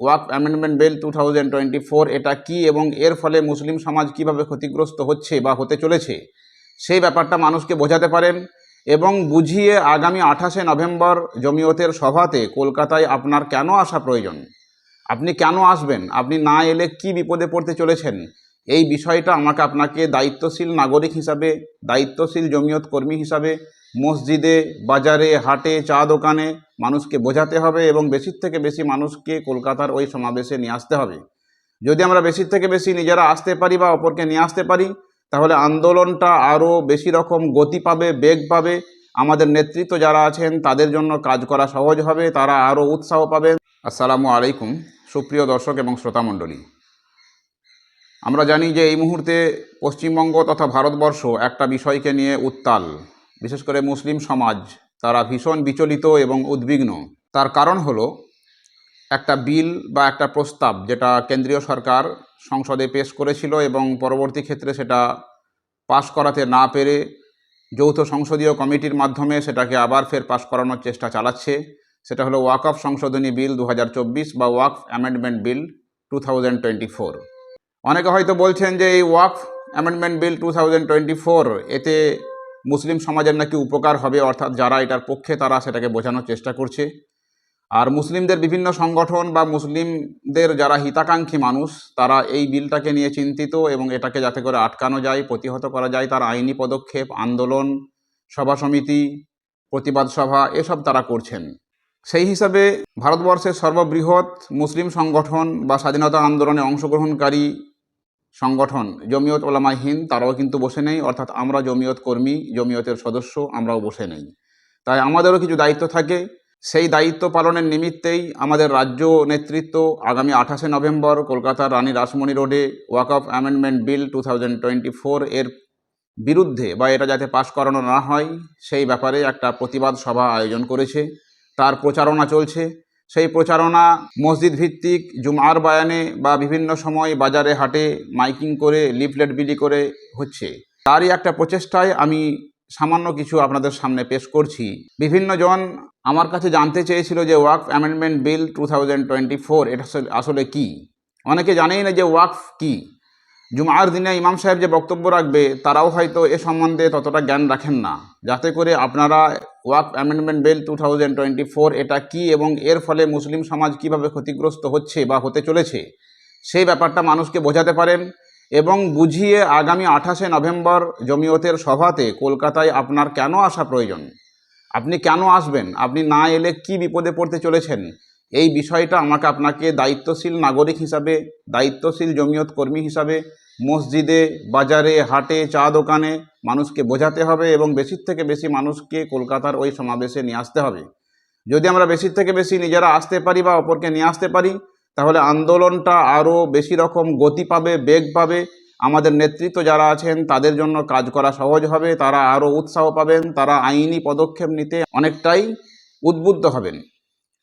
Waqf amendment bill two thousand twenty four, এটা কি এবং এর ফলে মুসলিম সমাজ কীভাবে ক্ষতিগ্রস্ত হচ্ছে বা হতে চলেছে? সেই ব্যাপারটা মানুষকে বোঝাতে পারেন এবং বুঝিয়ে আগামী আঠাশে নভেম্বর জমিয়তের সভাতে কলকাতায় আপনার কেন আসা প্রয়োজন? আপনি কেন আসবেন? আপনি না এলে কি বিপদে পড়তে চলেছেন? এই বিষয়টা আমাকে আপনাকে দায়িত্বশীল নাগরিক হিসাবে, দায়িত্বশীল জমিয়ত কর্মী হিসাবে মসজিদে, বাজারে, হাটে, চা দোকানে মানুষকে বোঝাতে হবে এবং বেশির থেকে বেশি মানুষকে কলকাতার ওই সমাবেশে নিয়ে আসতে হবে। যদি আমরা বেশির থেকে বেশি নিজেরা আসতে পারি বা অপরকে নিয়ে আসতে পারি, তাহলে আন্দোলনটা আরও বেশি রকম গতি পাবে, বেগ পাবে। আমাদের নেতৃত্ব যারা আছেন, তাদের জন্য কাজ করা সহজ হবে, তারা আরও উৎসাহ পাবেন। আসসালামু আলাইকুম, সুপ্রিয় দর্শক এবং শ্রোতামণ্ডলী আমরা জানি যে এই মুহূর্তে পশ্চিমবঙ্গ তথা ভারতবর্ষ একটা বিষয়কে নিয়ে উত্তাল। বিশেষ করে মুসলিম সমাজ, তারা ভীষণ বিচলিত এবং উদ্বিগ্ন। তার কারণ হলো, একটা বিল বা একটা প্রস্তাব যেটা কেন্দ্রীয় সরকার সংসদে পেশ করেছিল এবং পরবর্তী ক্ষেত্রে সেটা পাশ করাতে না পেরে যৌথ সংসদীয় কমিটির মাধ্যমে সেটাকে আবার ফের পাশ করানোর চেষ্টা চালাচ্ছে। সেটা হলো ওয়াকফ সংশোধনী বিল দু হাজার চব্বিশ বা ওয়াকফ অ্যামেন্ডমেন্ট বিল টু অনেকে হয়তো বলছেন যে এই ওয়াকফ অ্যামেন্ডমেন্ট বিল টু এতে মুসলিম সমাজের নাকি উপকার হবে, অর্থাৎ যারা এটার পক্ষে তারা সেটাকে বোঝানোর চেষ্টা করছে। আর মুসলিমদের বিভিন্ন সংগঠন বা মুসলিমদের যারা হিতাকাঙ্ক্ষী মানুষ, তারা এই বিলটাকে নিয়ে চিন্তিত এবং এটাকে যাতে করে আটকানো যায়, প্রতিহত করা যায়, তার আইনি পদক্ষেপ, আন্দোলন, সভা সমিতি, প্রতিবাদ সভা, এসব তারা করছেন। সেই হিসাবে ভারতবর্ষের সর্ববৃহৎ মুসলিম সংগঠন বা স্বাধীনতা আন্দোলনে অংশগ্রহণকারী সংগঠন। জমিয়ত ওলামা হিন্দ, তারাও কিন্তু বসে নেই, অর্থাৎ আমরা জমিয়ত কর্মী, জমিয়তের সদস্য, আমরাও বসে নেই। তাই আমাদেরও কিছু দায়িত্ব থাকে। সেই দায়িত্ব পালনের নিমিত্তেই আমাদের রাজ্য নেতৃত্ব আগামী আঠাশে নভেম্বর কলকাতার রানী রাসমণি রোডে Waqf of amendment bill two এর বিরুদ্ধে বা এটা যাতে পাশ করানো না হয়, সেই ব্যাপারে একটা প্রতিবাদ সভা আয়োজন করেছে। তার প্রচারণা চলছে। সেই প্রচারণা মসজিদ ভিত্তিক জুমার বায়ানে বা বিভিন্ন সময় বাজারে হাটে মাইকিং করে, লিফলেট বিলি করে হচ্ছে। তারই একটা প্রচেষ্টায় আমি সামান্য কিছু আপনাদের সামনে পেশ করছি। বিভিন্ন জন আমার কাছে জানতে চেয়েছিল যে Waqf amendment bill two thousand twenty four এটা আসলে- কী? অনেকে জানেই না যে ওয়াকফ কী। জুমার দিনে ইমাম সাহেব যে বক্তব্য রাখবে, তারাও হয়তো এ সম্বন্ধে ততটা জ্ঞান রাখেন না। যাতে করে আপনারা Waqf amendment bill two thousand twenty four এটা কী এবং এর ফলে মুসলিম সমাজ কীভাবে ক্ষতিগ্রস্ত হচ্ছে বা হতে চলেছে, সেই ব্যাপারটা মানুষকে বোঝাতে পারেন এবং বুঝিয়ে আগামী আঠাশে নভেম্বর জমিয়তের সভাতে কলকাতায় আপনার কেন আসা প্রয়োজন, আপনি কেন আসবেন, আপনি না এলে কি বিপদে পড়তে চলেছেন, এই বিষয়টা আমাকে আপনাকে দায়িত্বশীল নাগরিক হিসাবে, দায়িত্বশীল জমিয়ত কর্মী হিসাবে মসজিদে, বাজারে, হাটে, চা দোকানে মানুষকে বোঝাতে হবে এবং বেশির থেকে বেশি মানুষকে কলকাতার ওই সমাবেশে নিয়ে আসতে হবে। যদি আমরা বেশির থেকে বেশি নিজেরা আসতে পারি বা অপরকে নিয়ে আসতে পারি, তাহলে আন্দোলনটা আরও বেশি রকম গতি পাবে, বেগ পাবে। আমাদের নেতৃত্ব যারা আছেন, তাদের জন্য কাজ করা সহজ হবে, তারা আরও উৎসাহ পাবেন, তারা আইনি পদক্ষেপ নিতে অনেকটাই উদ্বুদ্ধ হবেন।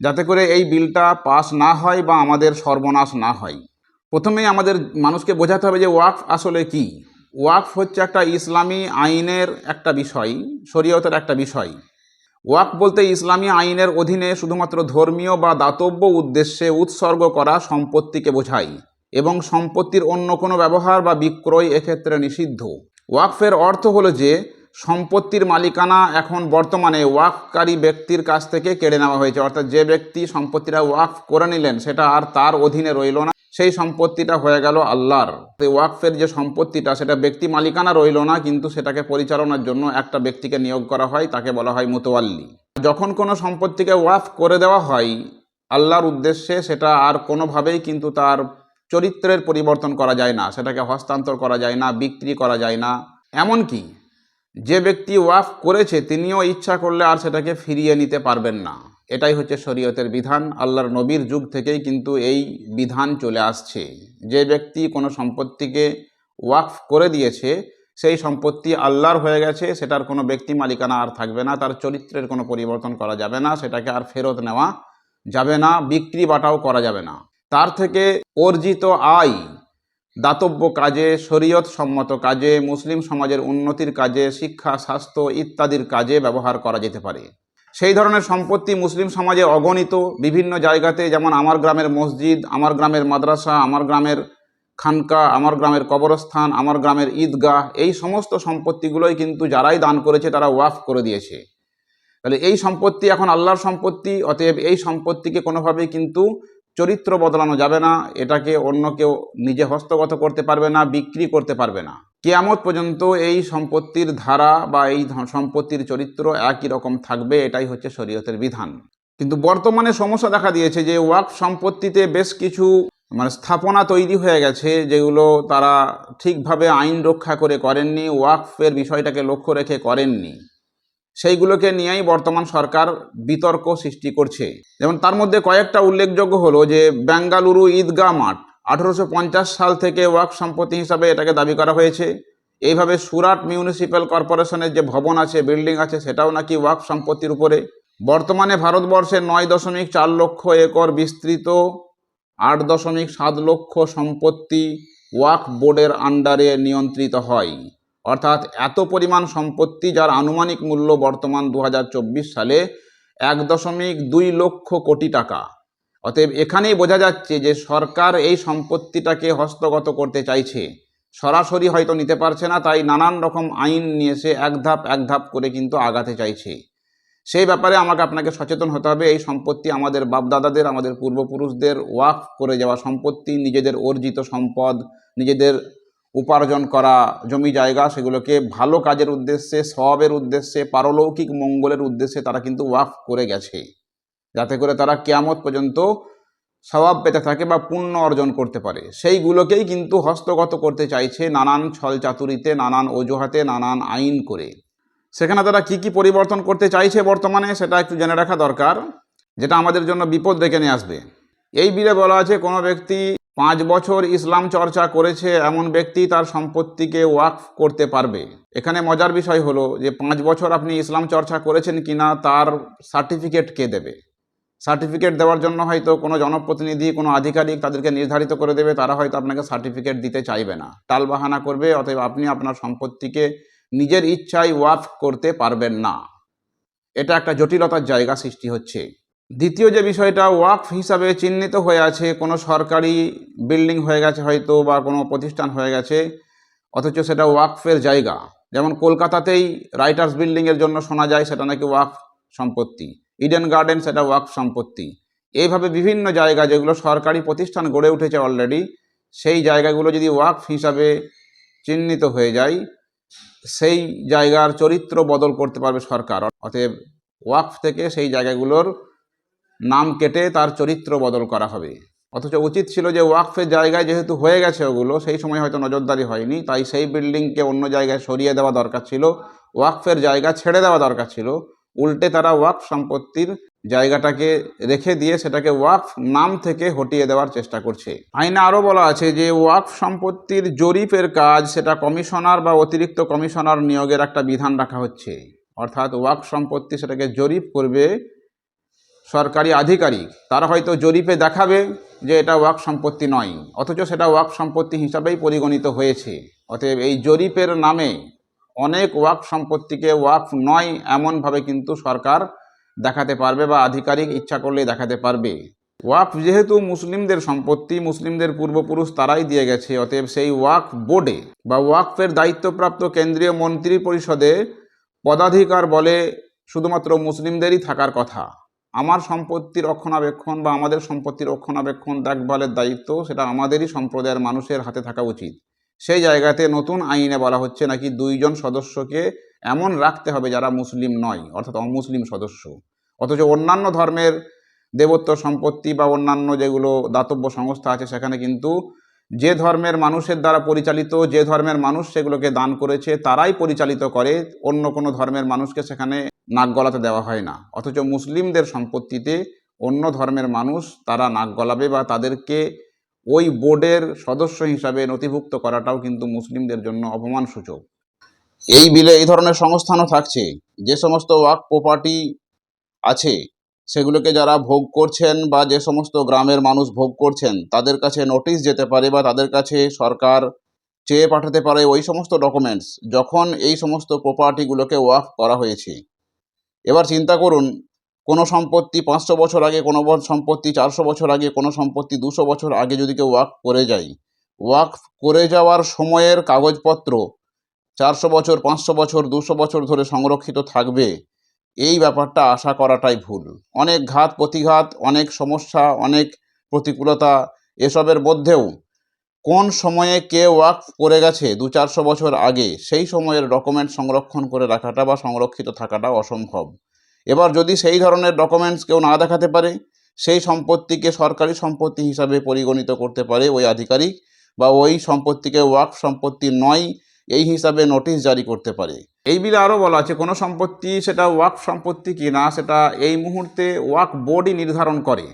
যাতে করে এই বিলটা পাস না হয় বা আমাদের সর্বনাশ না হয়। প্রথমেই আমাদের মানুষকে বোঝাতে হবে যে ওয়াকফ আসলে কি? ওয়াকফ হচ্ছে একটা ইসলামী আইনের একটা বিষয়, শরীয়তের একটা বিষয়। ওয়াকফ বলতে ইসলামী আইনের অধীনে শুধুমাত্র ধর্মীয় বা দাতব্য উদ্দেশ্যে উৎসর্গ করা সম্পত্তিকে বোঝায় এবং সম্পত্তির অন্য কোনো ব্যবহার বা বিক্রয় এক্ষেত্রে নিষিদ্ধ। ওয়াকফের অর্থ হলো যে, সম্পত্তির মালিকানা এখন বর্তমানে ওয়াকফকারী ব্যক্তির কাছ থেকে কেড়ে নেওয়া হয়েছে। অর্থাৎ যে ব্যক্তি সম্পত্তিটা ওয়াকফ করে নিলেন, সেটা আর তার অধীনে রইল না। সেই সম্পত্তিটা হয়ে গেল আল্লাহর। ওয়াকফের যে সম্পত্তিটা, সেটা ব্যক্তি মালিকানা রইল না, কিন্তু সেটাকে পরিচালনার জন্য একটা ব্যক্তিকে নিয়োগ করা হয়, তাকে বলা হয় মুতোয়াল্লি যখন কোনো সম্পত্তিকে ওয়াফ করে দেওয়া হয়, আল্লাহর উদ্দেশ্যে সেটা আর কোনোভাবেই কিন্তু তার চরিত্রের পরিবর্তন করা যায় না, সেটাকে হস্তান্তর করা যায় না, বিক্রি করা যায় না। এমনকি যে ব্যক্তি ওয়াফ করেছে, তিনিও ইচ্ছা করলে আর সেটাকে ফিরিয়ে নিতে পারবেন না। এটাই হচ্ছে শরীয়তের বিধান। আল্লাহর নবীর যুগ থেকেই কিন্তু এই বিধান চলে আসছে। যে ব্যক্তি কোনো সম্পত্তিকে ওয়াকফ করে দিয়েছে, সেই সম্পত্তি আল্লাহর হয়ে গেছে, সেটার কোনো ব্যক্তি মালিকানা আর থাকবে না, তার চরিত্রের কোনো পরিবর্তন করা যাবে না, সেটাকে আর ফেরত নেওয়া যাবে না, বিক্রি বাটাও করা যাবে না। তার থেকে অর্জিত আয় দাতব্য কাজে, শরীয়ত সম্মত কাজে, মুসলিম সমাজের উন্নতির কাজে, শিক্ষা, স্বাস্থ্য ইত্যাদির কাজে ব্যবহার করা যেতে পারে। সেই ধরনের সম্পত্তি মুসলিম সমাজে অগণিত বিভিন্ন জায়গাতে, যেমন আমার গ্রামের মসজিদ, আমার গ্রামের মাদ্রাসা, আমার গ্রামের খানকা, আমার গ্রামের কবরস্থান, আমার গ্রামের ঈদগাহ, এই সমস্ত সম্পত্তিগুলোই কিন্তু যারাই দান করেছে তারা ওয়াফ করে দিয়েছে। তাহলে এই সম্পত্তি এখন আল্লাহর সম্পত্তি, অতএব এই সম্পত্তিকে কোনোভাবেই কিন্তু চরিত্র বদলানো যাবে না, এটাকে অন্য কেউ নিজে হস্তগত করতে পারবে না, বিক্রি করতে পারবে না। কেয়ামত পর্যন্ত এই সম্পত্তির ধারা বা এই সম্পত্তির চরিত্র একই রকম থাকবে, এটাই হচ্ছে শরীয়তের বিধান। কিন্তু বর্তমানে সমস্যা দেখা দিয়েছে যে ওয়াক সম্পত্তিতে বেশ কিছু মানে স্থাপনা তৈরি হয়ে গেছে, যেগুলো তারা ঠিকভাবে আইন রক্ষা করে করেননি, ওয়াকফের বিষয়টাকে লক্ষ্য রেখে করেননি। সেইগুলোকে নিয়েই বর্তমান সরকার বিতর্ক সৃষ্টি করছে। যেমন তার মধ্যে কয়েকটা উল্লেখযোগ্য হলো যে, বেঙ্গালুরু ঈদগাহ মাঠ, আঠেরোশো পঞ্চাশ সাল থেকে ওয়াক সম্পত্তি হিসাবে এটাকে দাবি করা হয়েছে। এইভাবে সুরাট মিউনিসিপ্যাল কর্পোরেশনের যে ভবন আছে, বিল্ডিং আছে, সেটাও নাকি ওয়াক সম্পত্তির উপরে। বর্তমানে ভারতবর্ষে নয় দশমিক চার লক্ষ একর বিস্তৃত, আট দশমিক সাত লক্ষ সম্পত্তি ওয়াক বোর্ডের আন্ডারে নিয়ন্ত্রিত হয়। অর্থাৎ এত পরিমাণ সম্পত্তি যার আনুমানিক মূল্য বর্তমান দু হাজার চব্বিশ সালে এক দশমিক দুই লক্ষ কোটি টাকা। অতএব এখানেই বোঝা যাচ্ছে যে সরকার এই সম্পত্তিটাকে হস্তগত করতে চাইছে। সরাসরি হয়তো নিতে পারছে না, তাই নানান রকম আইন নিয়ে এসে এক ধাপ এক ধাপ করে কিন্তু আগাতে চাইছে। সেই ব্যাপারে আমাকে আপনাকে সচেতন হতে হবে, এই সম্পত্তি আমাদের বাপদাদাদের, আমাদের পূর্বপুরুষদের ওয়াক করে যাওয়া সম্পত্তি, নিজেদের অর্জিত সম্পদ, নিজেদের উপার্জন করা, জমি জায়গা সেগুলোকে ভালো কাজের উদ্দেশ্যে সবের উদ্দেশ্যে, পারলৌকিক মঙ্গলের উদ্দেশ্যে তারা কিন্তু ওয়াফ করে গেছে। যাতে করে তারা কেয়ামত পর্যন্ত স্বভাব পেতে থাকে বা পুণ্য অর্জন করতে পারে। সেইগুলোকেই কিন্তু হস্তগত করতে চাইছে নানান ছল চাতুরিতে, নানান অজুহাতে, নানান আইন করে। সেখানে তারা কি কি পরিবর্তন করতে চাইছে বর্তমানে সেটা একটু জেনে রাখা দরকার, যেটা আমাদের জন্য বিপদ ডেকে নিয়ে আসবে। এই বিলে বলা আছে কোনো ব্যক্তি পাঁচ বছর ইসলাম চর্চা করেছে এমন ব্যক্তি তার সম্পত্তিকে ওয়াকফ করতে পারবে। এখানে মজার বিষয় হলো যে পাঁচ বছর আপনি ইসলাম চর্চা করেছেন কিনা, তার সার্টিফিকেট কে দেবে? সার্টিফিকেট দেওয়ার জন্য হয়তো কোনো জনপ্রতিনিধি, কোনো আধিকারিক তাদেরকে নির্ধারিত করে দেবে, তারা হয়তো আপনাকে সার্টিফিকেট দিতে চাইবে না। টালবাহানা করবে, অতএব আপনি আপনার সম্পত্তিকে নিজের ইচ্ছায় ওয়াফ করতে পারবেন না। এটা একটা জটিলতার জায়গা সৃষ্টি হচ্ছে। দ্বিতীয় যে বিষয়টা, ওয়াকফ হিসাবে চিহ্নিত হয়ে আছে, কোনো সরকারি বিল্ডিং হয়ে গেছে হয়তো বা কোনো প্রতিষ্ঠান হয়ে গেছে, অথচ সেটা ওয়াকফের জায়গা। যেমন কলকাতাতেই রাইটার্স বিল্ডিংয়ের জন্য শোনা যায় সেটা নাকি ওয়াকফ সম্পত্তি। ইডেন গার্ডেন সেটা ওয়াকফ সম্পত্তি। এইভাবে বিভিন্ন জায়গা যেগুলো সরকারি প্রতিষ্ঠান গড়ে উঠেছে অলরেডি সেই জায়গাগুলো যদি ওয়াকফ হিসাবে চিহ্নিত হয়ে যায়, সেই জায়গার চরিত্র বদল করতে পারবে সরকার। অতএব ওয়াকফ থেকে সেই জায়গাগুলোর নাম কেটে তার চরিত্র বদল করা হবে। অথচ উচিত ছিল যে ওয়াকফের জায়গায় যেহেতু হয়ে গেছে ওগুলো, সেই সময় হয়তো নজরদারি হয়নি, তাই সেই বিল্ডিংকে অন্য জায়গায় সরিয়ে দেওয়া দরকার ছিল, ওয়াকফের জায়গা ছেড়ে দেওয়া দরকার ছিল, উল্টে তারা ওয়াকফ সম্পত্তির জায়গাটাকে রেখে দিয়ে সেটাকে ওয়াকফ নাম থেকে হটিয়ে দেওয়ার চেষ্টা করছে। আইনে আরও বলা আছে যে ওয়াকফ সম্পত্তির জরিপের কাজ সেটা কমিশনার বা অতিরিক্ত কমিশনার নিয়োগের একটা বিধান রাখা হচ্ছে। অর্থাৎ ওয়াকফ সম্পত্তি সেটাকে জরিপ করবে সরকারি আধিকারিক, তারা হয়তো জরিপে দেখাবে যে এটা ওয়াক সম্পত্তি নয়, অথচ সেটা ওয়াক সম্পত্তি হিসাবেই পরিগণিত হয়েছে। অতএব এই জরিপের নামে অনেক ওয়াক সম্পত্তিকে ওয়াক নয় এমনভাবে কিন্তু সরকার দেখাতে পারবে বা আধিকারিক ইচ্ছা করলে দেখাতে পারবে। ওয়াক যেহেতু মুসলিমদের সম্পত্তি, মুসলিমদের পূর্বপুরুষ তারাই দিয়ে গেছে, অতএব সেই ওয়াক বোর্ডে বা ওয়াকফের দায়িত্বপ্রাপ্ত কেন্দ্রীয় মন্ত্রী পরিষদে পদাধিকার বলে শুধুমাত্র মুসলিমদেরই থাকার কথা। আমার সম্পত্তি রক্ষণাবেক্ষণ বা আমাদের সম্পত্তি রক্ষণাবেক্ষণ, দেখভালের দায়িত্ব সেটা আমাদেরই সম্প্রদায়ের মানুষের হাতে থাকা উচিত। সেই জায়গাতে নতুন আইনে বলা হচ্ছে নাকি দুইজন সদস্যকে এমন রাখতে হবে যারা মুসলিম নয়, অর্থাৎ অমুসলিম সদস্য। অথচ অন্যান্য ধর্মের দেবত্ব সম্পত্তি বা অন্যান্য যেগুলো দাতব্য সংস্থা আছে সেখানে কিন্তু যে ধর্মের মানুষের দ্বারা পরিচালিত, যে ধর্মের মানুষ সেগুলোকে দান করেছে তারাই পরিচালিত করে, অন্য কোনো ধর্মের মানুষকে সেখানে নাক গলাতে দেওয়া হয় না। অথচ মুসলিমদের সম্পত্তিতে অন্য ধর্মের মানুষ তারা নাক গলাবে বা তাদেরকে ওই বোর্ডের সদস্য হিসাবে নথিভুক্ত করাটাও কিন্তু মুসলিমদের জন্য অপমানসূচক। এই বিলে এই ধরনের সংস্থানও থাকছে। যে সমস্ত ওয়াক প্রপার্টি আছে, সেগুলোকে যারা ভোগ করছেন বা যে সমস্ত গ্রামের মানুষ ভোগ করছেন, তাদের কাছে নোটিশ যেতে পারে বা তাদের কাছে সরকার চেয়ে পাঠাতে পারে ওই সমস্ত ডকুমেন্টস যখন এই সমস্ত প্রপার্টিগুলোকে ওয়াক করা হয়েছে। এবার চিন্তা করুন, কোনো সম্পত্তি পাঁচশো বছর আগে, কোনো সম্পত্তি চারশো বছর আগে, কোনো সম্পত্তি দুশো বছর আগে যদি কেউ ওয়াক করে যায়, ওয়াক করে যাওয়ার সময়ের কাগজপত্র চারশো বছর, পাঁচশো বছর, দুশো বছর ধরে সংরক্ষিত থাকবে, এই ব্যাপারটা আশা করাটাই ভুল। অনেক ঘাত প্রতিঘাত অনেক সমস্যা, অনেক প্রতিকূলতা, এসবের মধ্যেও কোন সময়ে কে ওয়াক করে গেছে দু চারশো বছর আগে, সেই সময়ের ডকুমেন্ট সংরক্ষণ করে রাখাটা বা সংরক্ষিত থাকাটা অসম্ভব। এবার যদি সেই ধরনের ডকুমেন্টস কেউ না দেখাতে পারে, সেই সম্পত্তিকে সরকারি সম্পত্তি হিসাবে পরিগণিত করতে পারে ওই আধিকারিক বা ওই সম্পত্তিকে ওয়াক সম্পত্তি নয়, এই হিসাবে নোটিশ জারি করতে পারে। এই বিলে আরও বলা আছে, কোনো সম্পত্তি সেটা ওয়াক সম্পত্তি কি না, সেটা এই মুহূর্তে ওয়াক বোর্ডই নির্ধারণ করে।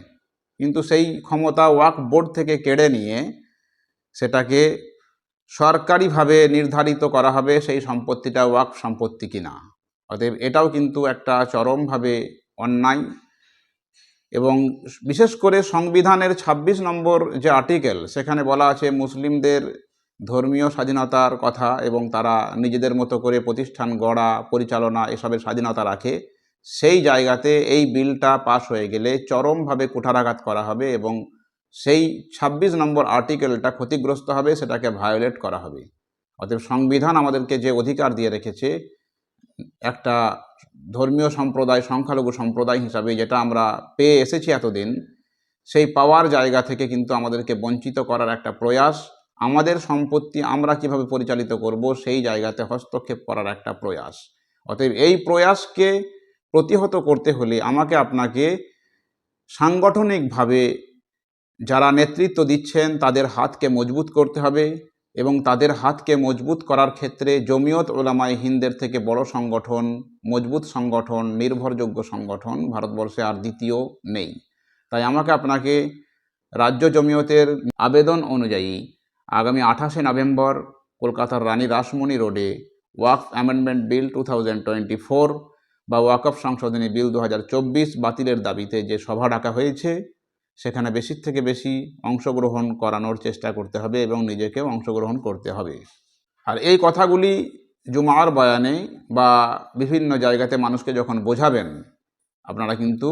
কিন্তু সেই ক্ষমতা ওয়াক বোর্ড থেকে কেড়ে নিয়ে সেটাকে সরকারিভাবে নির্ধারিত করা হবে সেই সম্পত্তিটা ওয়াক সম্পত্তি কিনা। অতএব এটাও কিন্তু একটা চরমভাবে অন্যায় এবং বিশেষ করে সংবিধানের ২৬ নম্বর যে আর্টিকেল, সেখানে বলা আছে মুসলিমদের ধর্মীয় স্বাধীনতার কথা এবং তারা নিজেদের মতো করে প্রতিষ্ঠান গড়া, পরিচালনা এসবের স্বাধীনতা রাখে, সেই জায়গাতে এই বিলটা পাশ হয়ে গেলে চরমভাবে কুঠারাঘাত করা হবে এবং সেই ২৬ নম্বর আর্টিকেলটা ক্ষতিগ্রস্ত হবে, সেটাকে ভায়োলেট করা হবে। অতএব সংবিধান আমাদেরকে যে অধিকার দিয়ে রেখেছে, একটা ধর্মীয় সম্প্রদায়, সংখ্যালঘু সম্প্রদায় হিসাবে যেটা আমরা পেয়ে এসেছি এতদিন, সেই পাওয়ার জায়গা থেকে কিন্তু আমাদেরকে বঞ্চিত করার একটা প্রয়াস, আমাদের সম্পত্তি আমরা কীভাবে পরিচালিত করব, সেই জায়গাতে হস্তক্ষেপ করার একটা প্রয়াস। অতএব এই প্রয়াসকে প্রতিহত করতে হলে আমাকে আপনাকে সাংগঠনিকভাবে যারা নেতৃত্ব দিচ্ছেন, তাদের হাতকে মজবুত করতে হবে এবং তাদের হাতকে মজবুত করার ক্ষেত্রে জমিয়ত ওলামাই হিন্দের থেকে বড় সংগঠন, মজবুত সংগঠন, নির্ভরযোগ্য সংগঠন ভারতবর্ষে আর দ্বিতীয় নেই। তাই আমাকে আপনাকে রাজ্য জমিয়তের আবেদন অনুযায়ী আগামী আঠাশে নভেম্বর কলকাতার রানী রাসমণি রোডে Waqf amendment bill two thousand twenty four বা ওয়াকফ সংশোধনী বিল দু হাজার চব্বিশ বাতিলের দাবিতে যে সভা ডাকা হয়েছে সেখানে বেশি থেকে বেশি অংশগ্রহণ করানোর চেষ্টা করতে হবে এবং নিজেকেও অংশগ্রহণ করতে হবে। আর এই কথাগুলি জুমার বয়ানে বা বিভিন্ন জায়গাতে মানুষকে যখন বোঝাবেন, আপনারা কিন্তু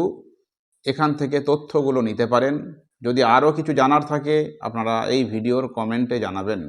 এখান থেকে তথ্যগুলো নিতে পারেন। যদি আরও কিছু জানার থাকে, আপনারা এই ভিডিওর কমেন্টে জানাবেন।